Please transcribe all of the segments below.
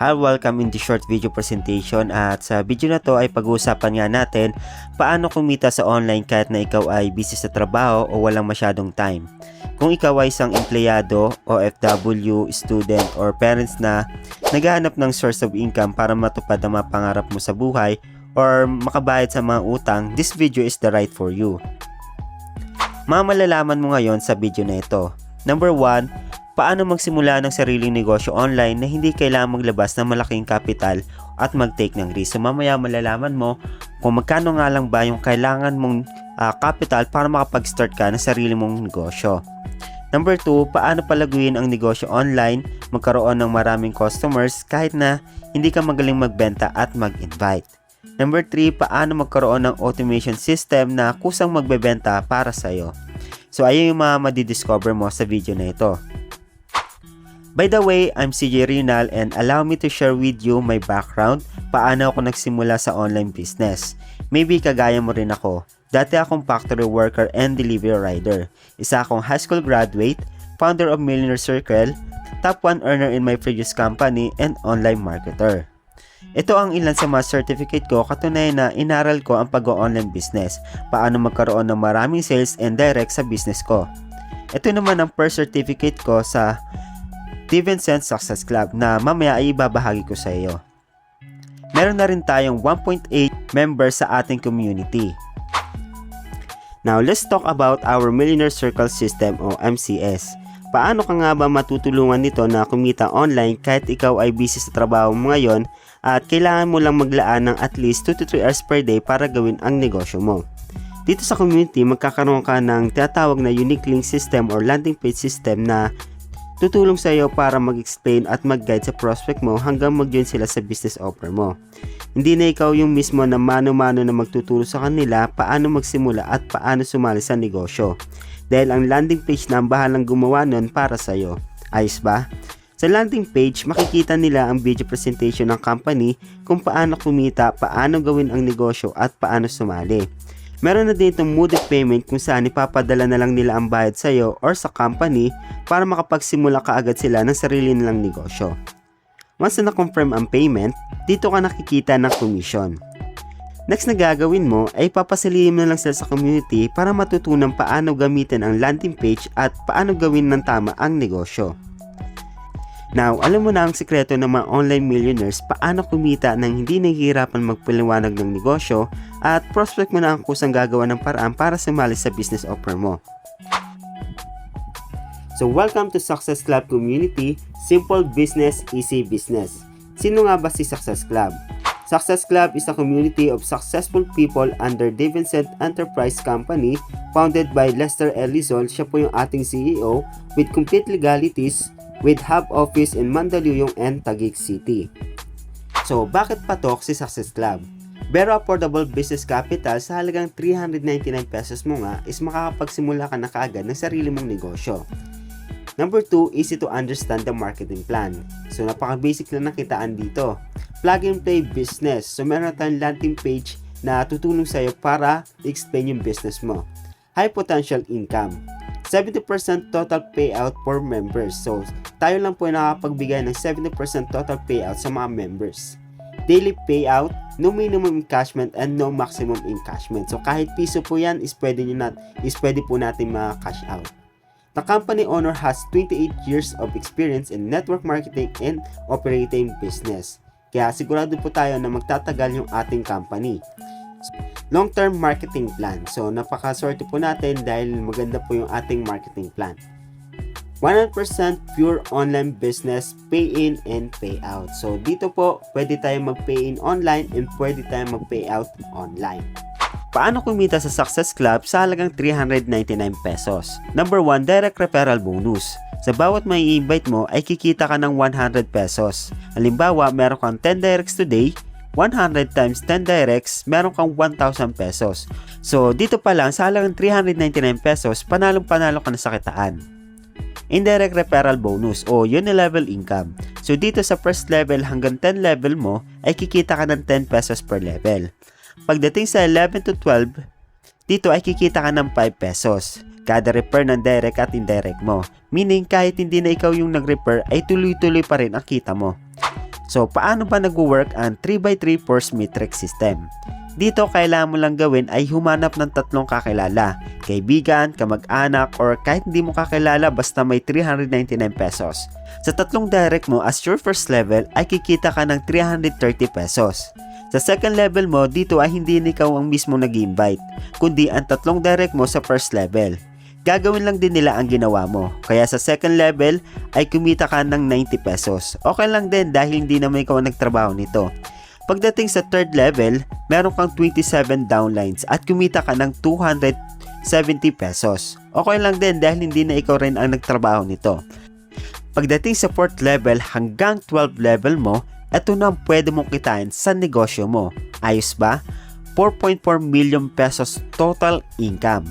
Hi, welcome in this short video presentation at sa video na to ay pag-uusapan nga natin paano kumita sa online kahit na ikaw ay busy sa trabaho o walang masyadong time. Kung ikaw ay isang empleyado, OFW, student, or parents na naghahanap ng source of income para matupad ang mga pangarap mo sa buhay or makabayad sa mga utang, this video is the right for you. Mga malalaman mo ngayon sa video na ito. Number 1, paano magsimula ng sariling negosyo online na hindi kailangan maglabas ng malaking kapital at mag-take ng risk. So mamaya malalaman mo kung magkano nga lang ba yung kailangan mong ah, capital para makapag-start ka ng sarili mong negosyo. Number 2, paano palaguin ang negosyo online, magkaroon ng maraming customers kahit na hindi ka magaling magbenta at mag-invite. Number 3, paano magkaroon ng automation system na kusang magbebenta para sa'yo. So ayun yung mga madidiscover mo sa video na ito. By the way, I'm CJ Rinal and allow me to share with you my background, paano ako nagsimula sa online business. Maybe kagaya mo rin ako. Dati akong factory worker and delivery rider. Isa akong high school graduate, founder of Millionaire Circle, top 1 earner in my previous company, and online marketer. Ito ang ilan sa mga certificate ko katunay na inaral ko ang pag-online business, paano magkaroon ng maraming sales and direct sa business ko. Ito naman ang first certificate ko sa Divincent Success Club na mamaya ay ibabahagi ko sa iyo. Meron na rin tayong 1.8 members sa ating community. Now, let's talk about our Millionaire Circle System o MCS. Paano ka nga ba matutulungan nito na kumita online kahit ikaw ay busy sa trabaho mo ngayon at kailangan mo lang maglaan ng at least 2 to 3 hours per day para gawin ang negosyo mo. Dito sa community, magkakaroon ka ng tinatawag na unique link system or landing page system na tutulong sa iyo para mag-explain at mag-guide sa prospect mo hanggang mag-join sila sa business offer mo. Hindi na ikaw yung mismo na mano-mano na magtuturo sa kanila paano magsimula at paano sumali sa negosyo. Dahil ang landing page na ang bahalang gumawa nun para sa iyo. Ayos ba? Sa landing page, makikita nila ang video presentation ng company kung paano kumita, paano gawin ang negosyo at paano sumali. Meron na dito mode payment kung saan ipapadala na lang nila ang bayad sa iyo or sa company para makapagsimula ka agad sila ng sarili nilang negosyo. Once na na-confirm ang payment, dito ka nakikita ng commission. Next na gagawin mo ay papasalihin mo na lang sila sa community para matutunan paano gamitin ang landing page at paano gawin ng tama ang negosyo. Now, alam mo na ang sikreto ng mga online millionaires paano kumita nang hindi nahihirapan magpaliwanag ng negosyo at prospect mo na ang kusang gagawa ng paraan para sumali sa business offer mo. So, welcome to Success Club Community, Simple Business, Easy Business. Sino nga ba si Success Club? Success Club is a community of successful people under Davidson Enterprise Company founded by Lester Ellison, siya po yung ating CEO, with complete legalities with hub office in Mandaluyong and Taguig City. So, bakit patok si Success Club? Very affordable business capital sa halagang 399 pesos mo nga is makakapagsimula ka na kaagad ng sarili mong negosyo. Number 2, easy to understand the marketing plan. So, napaka-basic na nakitaan dito. Plug and play business. So, meron tayong landing page na tutulong sa iyo para explain yung business mo. High potential income. 70% total payout for members. So, tayo lang po yung nakapagbigay ng 70% total payout sa mga members. Daily payout, no minimum encashment and no maximum encashment. So, kahit piso po yan, is pwede, nyo nat is pwede po natin ma-cash out. The company owner has 28 years of experience in network marketing and operating business. Kaya sigurado po tayo na magtatagal yung ating company. Long-term marketing plan. So, napakaswerte po natin dahil maganda po yung ating marketing plan. 100% pure online business, pay in and pay out. So, dito po, pwede tayong mag-pay in online and pwede tayong mag-pay out online. Paano kumita sa Success Club sa halagang 399 pesos? Number 1, direct referral bonus. Sa bawat may invite mo ay kikita ka ng 100 pesos. Halimbawa, meron kang 10 directs today, 100 times 10 directs, meron kang 1,000 pesos. So, dito pa lang, sa halagang 399 pesos, panalong-panalo ka na sa kitaan. Indirect referral bonus o unilevel income. So, dito sa first level hanggang 10 level mo, ay kikita ka ng 10 pesos per level. Pagdating sa 11 to 12, dito ay kikita ka ng 5 pesos. Kada refer ng direct at indirect mo. Meaning kahit hindi na ikaw yung nag-refer ay tuloy-tuloy pa rin ang kita mo. So, paano ba nag-work ang 3x3 force metric system? Dito, kailangan mo lang gawin ay humanap ng tatlong kakilala. Kaibigan, kamag-anak, or kahit hindi mo kakilala basta may 399 pesos. Sa tatlong direct mo as your first level ay kikita ka ng 330 pesos. Sa second level mo, dito ay hindi ikaw ang mismo nag-invite, kundi ang tatlong direct mo sa first level. Gagawin lang din nila ang ginawa mo. Kaya sa second level ay kumita ka ng 90 pesos. Okay lang din dahil hindi naman ikaw ang nagtrabaho nito. Pagdating sa third level, meron kang 27 downlines at kumita ka ng 270 pesos. Okay lang din dahil hindi na ikaw rin ang nagtrabaho nito. Pagdating sa fourth level hanggang 12 level mo, ito na ang pwede mong kitain sa negosyo mo. Ayos ba? 4.4 million pesos total income.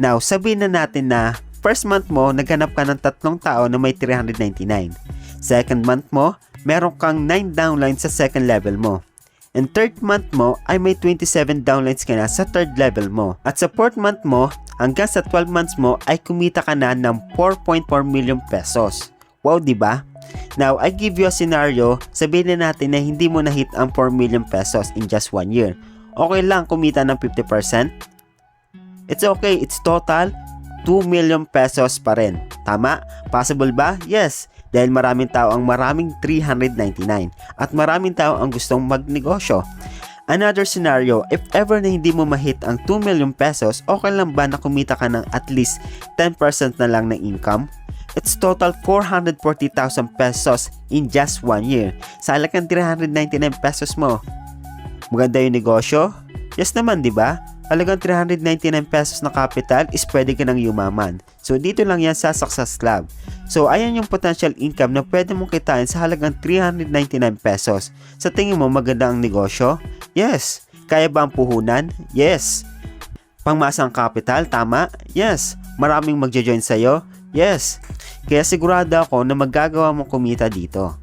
Now, sabihin na natin na first month mo, naghanap ka ng tatlong tao na may 399. Second month mo, meron kang 9 downlines sa second level mo. And third month mo ay may 27 downlines ka na sa third level mo. At sa fourth month mo, hanggang sa 12 months mo ay kumita ka na ng 4.4 million pesos. Wow, di ba? Now, I give you a scenario, sabihin na natin na hindi mo na-hit ang 4 million pesos in just one year. Okay lang kumita ng 50%? It's okay, it's total 2 million pesos pa rin. Tama? Possible ba? Yes. Dahil maraming tao ang maraming 399 at maraming tao ang gustong magnegosyo. Another scenario, if ever na hindi mo mahit ang 2 million pesos, okay lang ba na kumita ka ng at least 10% na lang ng income? It's total 440,000 pesos in just one year. Sa halagang 399 pesos mo. Maganda yung negosyo? Yes naman, di ba? Halagang 399 pesos na capital is pwede ka nang yumaman. So, dito lang yan sa Success Club. So, ayan yung potential income na pwede mong kitain sa halagang 399 pesos. Sa tingin mo, maganda ang negosyo? Yes. Kaya ba ang puhunan? Yes. Pangmasang capital, tama? Yes. Maraming magjo-join sa'yo? Yes. Kaya sigurado ako na magagawa mong kumita dito.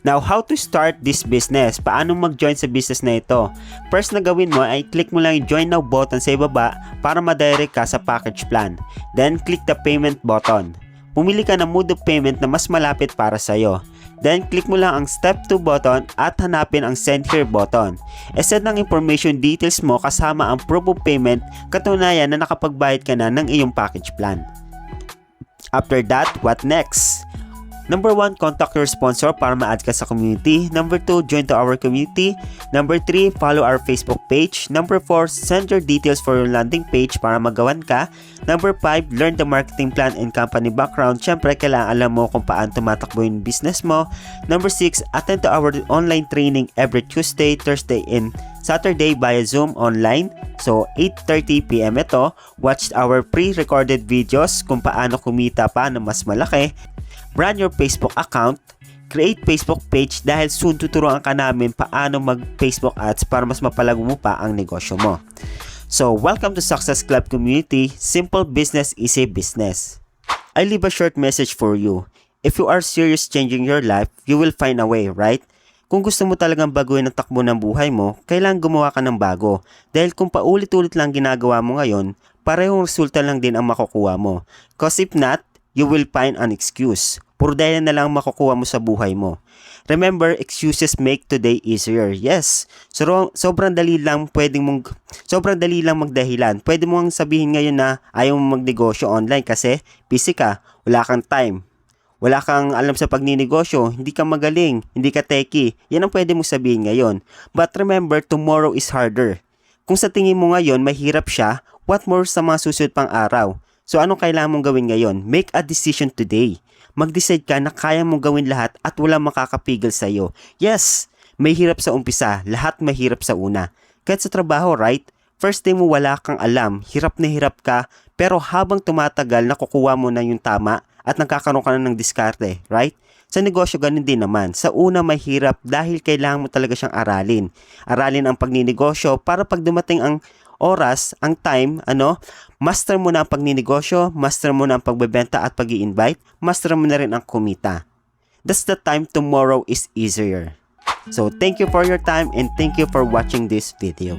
Now, how to start this business? Paano mag-join sa business na ito? First na gawin mo ay click mo lang yung join now button sa ibaba para ma-direct ka sa package plan. Then, click the payment button. Pumili ka ng mode of payment na mas malapit para sa'yo. Then, click mo lang ang step 2 button at hanapin ang send here button. E-send ng information details mo kasama ang proof of payment katunayan na nakapagbayad ka na ng iyong package plan. After that, what next? Number 1, contact your sponsor para ma-add ka sa community. Number 2, join to our community. Number 3, follow our Facebook page. Number 4, send your details for your landing page para magawan ka. Number 5, learn the marketing plan and company background. Siyempre, kailangan alam mo kung paano tumatakbo yung business mo. Number 6, attend to our online training every Tuesday, Thursday, and Saturday via Zoom online. So, 8.30pm ito. Watch our pre-recorded videos kung paano kumita pa na mas malaki brand your Facebook account, create Facebook page dahil soon tuturuan ka namin paano mag Facebook ads para mas mapalago mo pa ang negosyo mo. So, welcome to Success Club community. Simple business, easy business. I leave a short message for you. If you are serious changing your life, you will find a way, right? Kung gusto mo talagang baguhin ang takbo ng buhay mo, kailangan gumawa ka ng bago. Dahil kung paulit-ulit lang ginagawa mo ngayon, parehong resulta lang din ang makukuha mo. Cause if not, you will find an excuse. Puro dahilan na lang makukuha mo sa buhay mo. Remember, excuses make today easier. Yes. So, sobrang dali lang pwedeng mong sobrang dali lang magdahilan. Pwede mo ang sabihin ngayon na ayaw mo magnegosyo online kasi busy ka, wala kang time. Wala kang alam sa pagninegosyo, hindi ka magaling, hindi ka techy. Yan ang pwede mo sabihin ngayon. But remember, tomorrow is harder. Kung sa tingin mo ngayon mahirap siya, what more sa mga susunod pang araw? So anong kailangan mong gawin ngayon? Make a decision today. Mag-decide ka na kaya mong gawin lahat at walang makakapigil sa iyo. Yes, may hirap sa umpisa, lahat mahirap sa una. Kahit sa trabaho, right? First day mo wala kang alam, hirap na hirap ka, pero habang tumatagal nakukuha mo na yung tama at nagkakaroon ka na ng diskarte, right? Sa negosyo ganun din naman. Sa una may hirap dahil kailangan mo talaga siyang aralin. Aralin ang pagninegosyo para pag dumating ang oras, ang time, ano, master mo na ang pagninegosyo, master mo na ang pagbebenta at pag invite master mo na rin ang kumita. That's the time tomorrow is easier. So thank you for your time and thank you for watching this video.